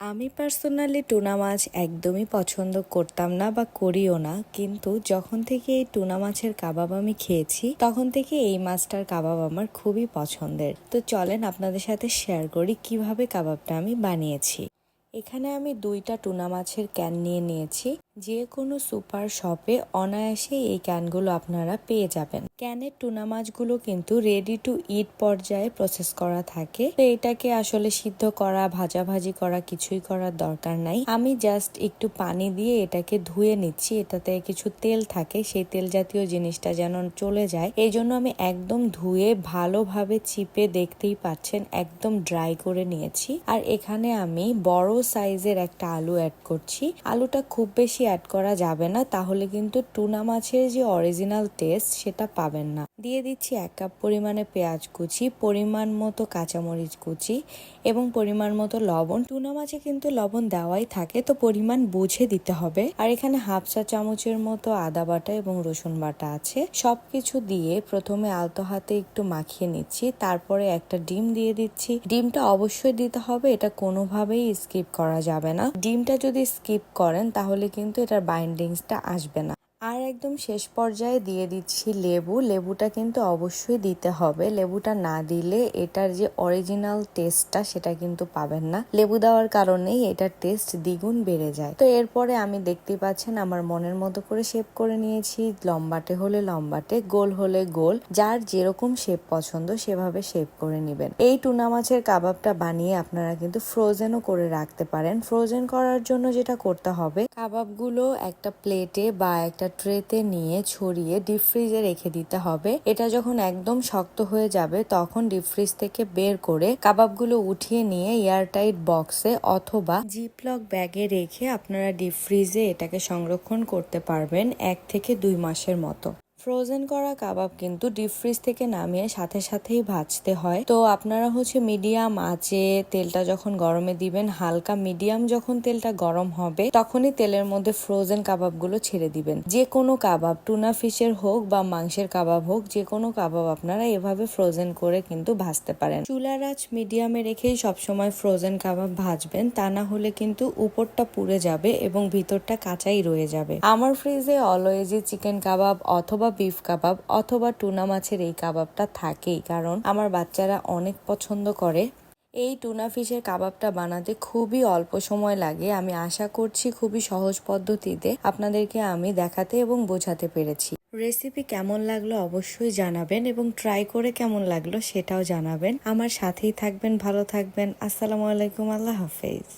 আমি personally tuna মাছ একদমই পছন্দ করতাম না বা করিও না, কিন্তু যখন থেকে এই টুনা মাছের কাবাব আমি খেয়েছি, তখন থেকে এই মাছটার কাবাব আমার খুবই পছন্দের। তো চলেন আপনাদের সাথে শেয়ার করি কীভাবে কাবাবটা আমি বানিয়েছি। এখানে আমি দুইটা টুনা মাছের ক্যান নিয়ে নিয়েছি। যে কোনো সুপার শপে অনায়াসে এই ক্যানগুলো আপনারা পেয়ে যাবেন। ক্যানের টুনা মাছগুলো কিন্তু রেডি টু ইট পর্যায়ে প্রসেস করা থাকে। তো এটাকে আসলে সিদ্ধ করা, ভাজাভাজি করা, কিছুই করার দরকার নাই। আমি জাস্ট একটু পানি দিয়ে এটাকে ধুয়ে নিচ্ছি। এটাতে কিছু তেল থাকে। সেই তেল জাতীয় জিনিসটা যেন চলে যায়। এই জন্য আমি একদম ধুয়ে ভালোভাবে চিপে দেখতেই পাচ্ছেন, একদম ড্রাই করে নিয়েছি। আর এখানে আমি বড় সাইজের একটা আলু অ্যাড করছি। আলুটা খুব বেশি অ্যাড করা যাবে না তাহলে কিন্তু টুনা মাছের যে অরিজিনাল টেস্ট সেটা পাবেন না। দিয়ে দিচ্ছি এক কাপ পরিমাণে পেঁয়াজ কুচি, পরিমাণ মতো কাঁচামরিচ কুচি এবং পরিমাণ মতো লবণ। টুনা মাছে কিন্তু লবণ দেওয়াই থাকে, তো পরিমাণ বুঝে দিতে হবে। আর এখানে হাফ চা চামচের মতো আদা বাটা এবং রসুন বাটা আছে। সবকিছু দিয়ে প্রথমে আলতো হাতে একটু মাখিয়ে নিচ্ছি, তারপরে একটা ডিম দিয়ে দিচ্ছি। ডিমটা অবশ্যই দিতে হবে, এটা কোনোভাবেই স্কিপ করা যাবে না। ডিমটা যদি স্কিপ করেন, তাহলে কিন্তু এটার বাইন্ডিংসটা আসবে না। আর একদম শেষ পর্যায়ে দিয়ে দিচ্ছি লেবু। লেবুটা কিন্তু অবশ্যই দিতে হবে। লেবুটা না দিলে এটার যে অরিজিনাল টেস্টটা সেটা কিন্তু পাবেন না। লেবু দেওয়ার কারণেই এটার টেস্ট দ্বিগুণ বেড়ে যায়। তো এরপরে আমি দেখতেই পাচ্ছেন আমার মনের মতো করে শেপ করে নিয়েছি। লম্বাটে হলে লম্বাটে, গোল হলে গোল। যার যেরকম শেপ পছন্দ সেভাবে শেপ করে নেবেন। এই টুনা মাছের কাবাবটা বানিয়ে আপনারা কিন্তু ফ্রোজেনও করে রাখতে পারেন। ফ্রোজেন করার জন্য যেটা করতে হবে, কাবাবগুলো একটা প্লেটে বা একটা ট্রেতে নিয়ে ছড়িয়ে ডিপ ফ্রিজে রেখে দিতে হবে। এটা যখন একদম শক্ত হয়ে যাবে, তখন ডিপ ফ্রিজ থেকে বের করে কাবাবগুলো উঠিয়ে নিয়ে এয়ারটাইট বক্সে অথবা জিপলক ব্যাগে রেখে আপনারা ডিপ ফ্রিজে এটাকে সংরক্ষণ করতে পারবেন এক থেকে দুই মাসের মতো। ফ্রোজেন করা কাবাব কিন্তু ডিপ ফ্রিজ থেকে নামিয়ে সাথে সাথেই ভাজতে হয়। তো আপনারা হচ্ছে মিডিয়াম আঁচে তেলটা যখন গরমে দিবেন, হালকা মিডিয়াম যখন তেলটা গরম হবে, তখনই তেলের মধ্যে ফ্রোজেন কাবাবগুলো ছেড়ে দিবেন। যে কোনো কাবাব টুনা ফিশের হোক বা মাংসের কাবাব হোক, যে কোনো কাবাব আপনারা এভাবে ফ্রোজেন করে কিন্তু ভাজতে পারেন। চুলার আঁচ মিডিয়ামে রেখেই সবসময় ফ্রোজেন কাবাব ভাজবেন, তা না হলে কিন্তু উপরটা পুড়ে যাবে এবং ভিতরটা কাঁচাই রয়ে যাবে। আমার ফ্রিজে অলওয়েজই চিকেন কাবাব অথবা বিফ কাবাব অথবা টুনা মাছের এই কাবাবটা থাকেই, কারণ আমার বাচ্চারা অনেক পছন্দ করে। এই টুনা ফিশের কাবাবটা বানাতে খুবই অল্প সময় লাগে। আমি আশা করছি খুবই সহজ পদ্ধতিতে আপনাদেরকে আমি দেখাতে এবং বোঝাতে পেরেছি। রেসিপি কেমন লাগল অবশ্যই জানাবেন এবং ট্রাই করে কেমন লাগল সেটাও জানাবেন। আমার সাথেই থাকবেন, ভালো থাকবেন। আসসালামু আলাইকুম, আল্লাহ হাফেজ।